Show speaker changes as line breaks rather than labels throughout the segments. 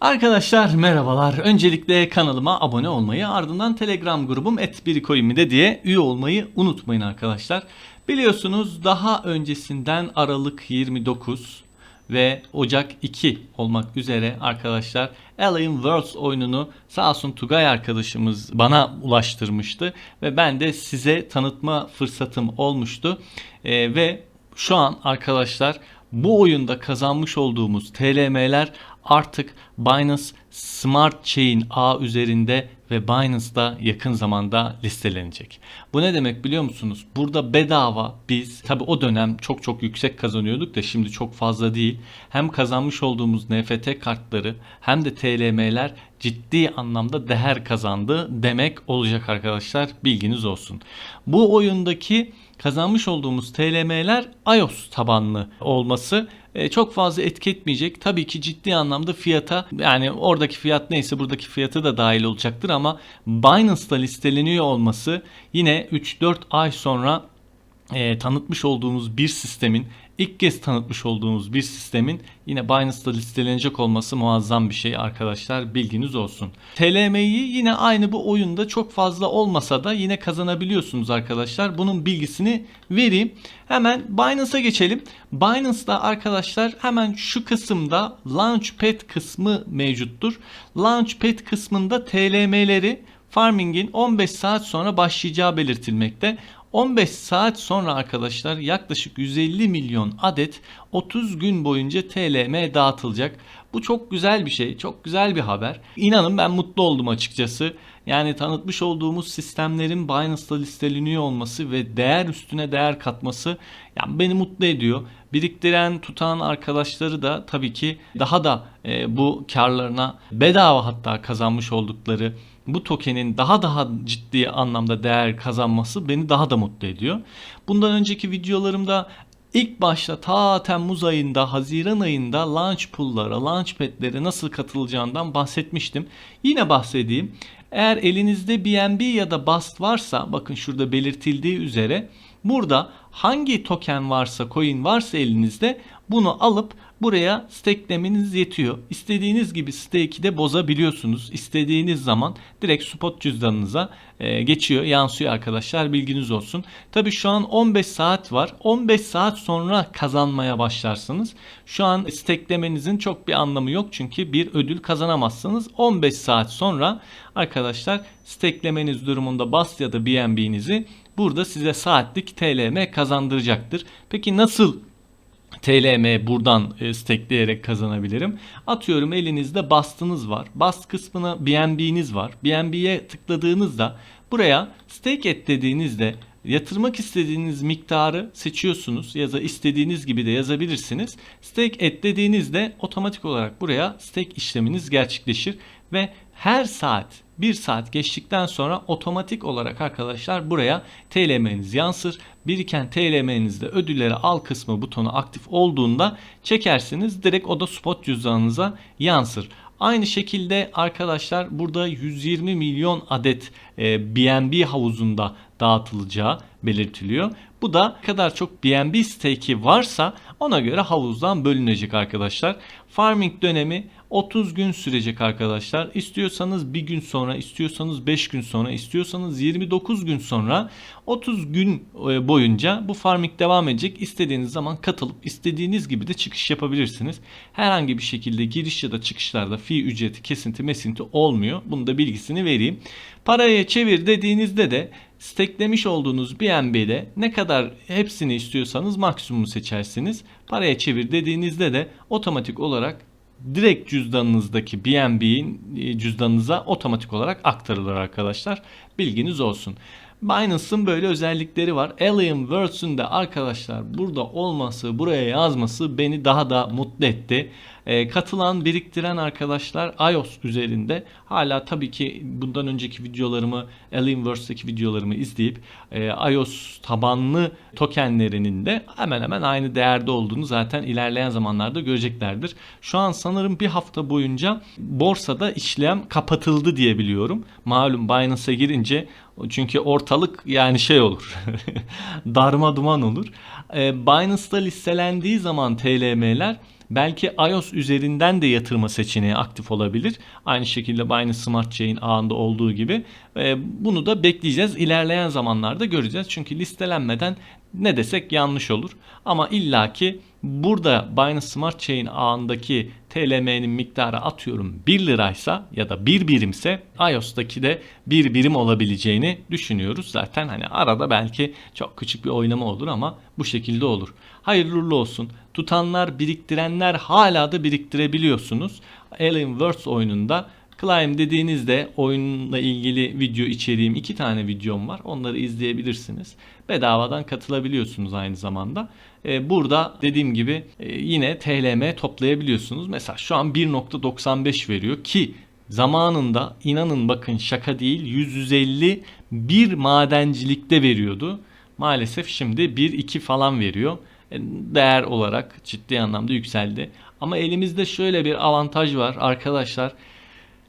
Arkadaşlar merhabalar. Öncelikle kanalıma abone olmayı ardından Telegram grubum @birikoyimide diye üye olmayı unutmayın arkadaşlar. Biliyorsunuz daha öncesinden Aralık 29 ve Ocak 2 olmak üzere arkadaşlar Alien Worlds oyununu sağ olsun Tugay arkadaşımız bana ulaştırmıştı ve ben de size tanıtma fırsatım olmuştu Ee, ve şu an arkadaşlar bu oyunda kazanmış olduğumuz TLM'ler artık Binance Smart Chain ağ üzerinde ve Binance'da yakın zamanda listelenecek. Bu ne demek biliyor musunuz? Burada bedava biz tabi o dönem çok çok yüksek kazanıyorduk da şimdi çok fazla değil. Hem kazanmış olduğumuz NFT kartları hem de TLM'ler ciddi anlamda değer kazandı demek olacak arkadaşlar bilginiz olsun. Bu oyundaki kazanmış olduğumuz TLM'ler iOS tabanlı olması e, çok fazla etki etmeyecek. Tabii ki ciddi anlamda fiyata yani oradaki fiyat neyse buradaki fiyatı da dahil olacaktır ama Binance'da listeleniyor olması yine 3-4 ay sonra e, tanıtmış olduğumuz bir sistemin ilk kez tanıtmış olduğumuz bir sistemin yine Binance'da listelenecek olması muazzam bir şey arkadaşlar bilginiz olsun. TLM'yi yine aynı bu oyunda çok fazla olmasa da yine kazanabiliyorsunuz arkadaşlar. Bunun bilgisini vereyim. Hemen Binance'a geçelim. Binance'da arkadaşlar hemen şu kısımda Launchpad kısmı mevcuttur. Launchpad kısmında TLM'leri farming'in 15 saat sonra başlayacağı belirtilmekte. 15 saat sonra arkadaşlar yaklaşık 150 milyon adet 30 gün boyunca TLM dağıtılacak. Bu çok güzel bir şey, çok güzel bir haber. İnanın ben mutlu oldum açıkçası. Yani tanıtmış olduğumuz sistemlerin Binance'da listeleniyor olması ve değer üstüne değer katması yani beni mutlu ediyor. Biriktiren, tutan arkadaşları da tabii ki daha da e, bu karlarına bedava hatta kazanmış oldukları bu tokenin daha daha ciddi anlamda değer kazanması beni daha da mutlu ediyor. Bundan önceki videolarımda ilk başta ta Temmuz ayında, Haziran ayında launch pool'lara, launchpad'lere nasıl katılacağından bahsetmiştim. Yine bahsedeyim. Eğer elinizde BNB ya da BUST varsa bakın şurada belirtildiği üzere burada hangi token varsa, coin varsa elinizde bunu alıp buraya stakelemeniz yetiyor. İstediğiniz gibi stake'i de bozabiliyorsunuz. İstediğiniz zaman direkt spot cüzdanınıza e, geçiyor, yansıyor arkadaşlar. Bilginiz olsun. Tabi şu an 15 saat var. 15 saat sonra kazanmaya başlarsınız. Şu an stakelemenizin çok bir anlamı yok çünkü bir ödül kazanamazsınız. 15 saat sonra arkadaşlar staklemeniz durumunda BAS ya da BNB'nizi burada size saatlik TLM kazandıracaktır. Peki nasıl TLM buradan e, stakeleyerek kazanabilirim. Atıyorum elinizde bastınız var. Bast kısmına BNB'niz var. BNB'ye tıkladığınızda buraya stake et dediğinizde yatırmak istediğiniz miktarı seçiyorsunuz ya da istediğiniz gibi de yazabilirsiniz. Stake et dediğinizde otomatik olarak buraya stake işleminiz gerçekleşir ve her saat 1 saat geçtikten sonra otomatik olarak arkadaşlar buraya TLM'niz yansır. Biriken TLM'nizde ödülleri al kısmı butonu aktif olduğunda çekersiniz. Direkt o da spot cüzdanınıza yansır. Aynı şekilde arkadaşlar burada 120 milyon adet e, BNB havuzunda dağıtılacağı belirtiliyor. Bu da kadar çok BNB stake'i varsa ona göre havuzdan bölünecek arkadaşlar. Farming dönemi 30 gün sürecek arkadaşlar. İstiyorsanız bir gün sonra, istiyorsanız 5 gün sonra, istiyorsanız 29 gün sonra 30 gün e, boyunca bu farming devam edecek. İstediğiniz zaman katılıp istediğiniz gibi de çıkış yapabilirsiniz. Herhangi bir şekilde giriş ya da çıkışlarda fi ücreti, kesinti, mesinti olmuyor. Bunu da bilgisini vereyim. Paraya çevir dediğinizde de steklemiş olduğunuz BNB'de ne kadar hepsini istiyorsanız maksimumu seçersiniz. Paraya çevir dediğinizde de otomatik olarak direkt cüzdanınızdaki BNB'in e, cüzdanınıza otomatik olarak aktarılır arkadaşlar. Bilginiz olsun. Binance'ın böyle özellikleri var. Alien Worlds'ün de arkadaşlar burada olması, buraya yazması beni daha da mutlu etti. E, katılan, biriktiren arkadaşlar iOS üzerinde hala tabii ki bundan önceki videolarımı, Alienverse'deki videolarımı izleyip e, iOS tabanlı tokenlerinin de hemen hemen aynı değerde olduğunu zaten ilerleyen zamanlarda göreceklerdir. Şu an sanırım bir hafta boyunca borsada işlem kapatıldı diye biliyorum. Malum Binance'a girince çünkü ortalık yani şey olur. darma duman olur. E, Binance'da listelendiği zaman TLM'ler Belki iOS üzerinden de yatırma seçeneği aktif olabilir. Aynı şekilde Binance Smart Chain ağında olduğu gibi. E, bunu da bekleyeceğiz. İlerleyen zamanlarda göreceğiz. Çünkü listelenmeden ne desek yanlış olur. Ama illaki burada Binance Smart Chain ağındaki TLM'nin miktarı atıyorum 1 liraysa ya da 1 birimse iOS'taki de 1 birim olabileceğini düşünüyoruz. Zaten hani arada belki çok küçük bir oynama olur ama bu şekilde olur. Hayırlı olsun. Tutanlar, biriktirenler hala da biriktirebiliyorsunuz. Alien Worlds oyununda Climb dediğinizde oyunla ilgili video içeriğim iki tane videom var. Onları izleyebilirsiniz. Bedavadan katılabiliyorsunuz aynı zamanda. Ee, burada dediğim gibi e, yine TLM toplayabiliyorsunuz. Mesela şu an 1.95 veriyor ki zamanında inanın bakın şaka değil 150 bir madencilikte veriyordu. Maalesef şimdi 1-2 falan veriyor. E, Değer olarak ciddi anlamda yükseldi. Ama elimizde şöyle bir avantaj var arkadaşlar.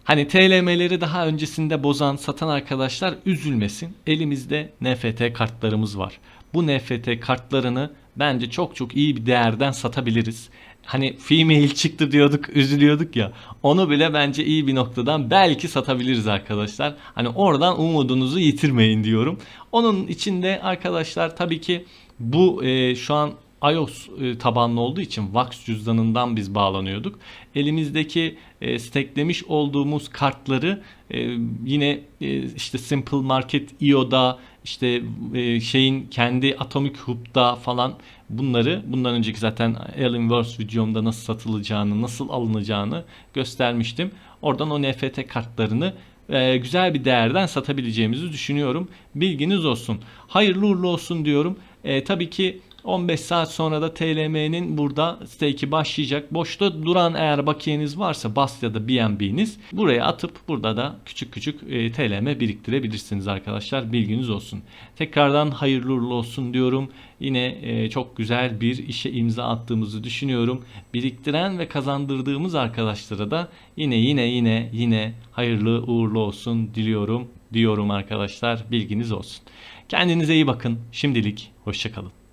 Hani TLM'leri daha öncesinde bozan, satan arkadaşlar üzülmesin. Elimizde NFT kartlarımız var. Bu NFT kartlarını bence çok çok iyi bir değerden satabiliriz. Hani female çıktı diyorduk, üzülüyorduk ya. Onu bile bence iyi bir noktadan belki satabiliriz arkadaşlar. Hani oradan umudunuzu yitirmeyin diyorum. Onun içinde arkadaşlar tabii ki bu e, şu an iOS e, tabanlı olduğu için Vax cüzdanından biz bağlanıyorduk. Elimizdeki e, steklemiş olduğumuz kartları e, yine e, işte Simple Market IO'da işte e, şeyin kendi Atomic Hub'da falan bunları bundan önceki zaten Alienverse videomda nasıl satılacağını, nasıl alınacağını göstermiştim. Oradan o NFT kartlarını e, güzel bir değerden satabileceğimizi düşünüyorum. Bilginiz olsun. Hayırlı uğurlu olsun diyorum. E, tabii ki 15 saat sonra da TLM'nin burada stake'i başlayacak. Boşta duran eğer bakiyeniz varsa BAS ya da BNB'niz buraya atıp burada da küçük küçük e, TLM biriktirebilirsiniz arkadaşlar. Bilginiz olsun. Tekrardan hayırlı uğurlu olsun diyorum. Yine e, çok güzel bir işe imza attığımızı düşünüyorum. Biriktiren ve kazandırdığımız arkadaşlara da yine yine yine yine hayırlı uğurlu olsun diliyorum diyorum arkadaşlar. Bilginiz olsun. Kendinize iyi bakın. Şimdilik hoşçakalın.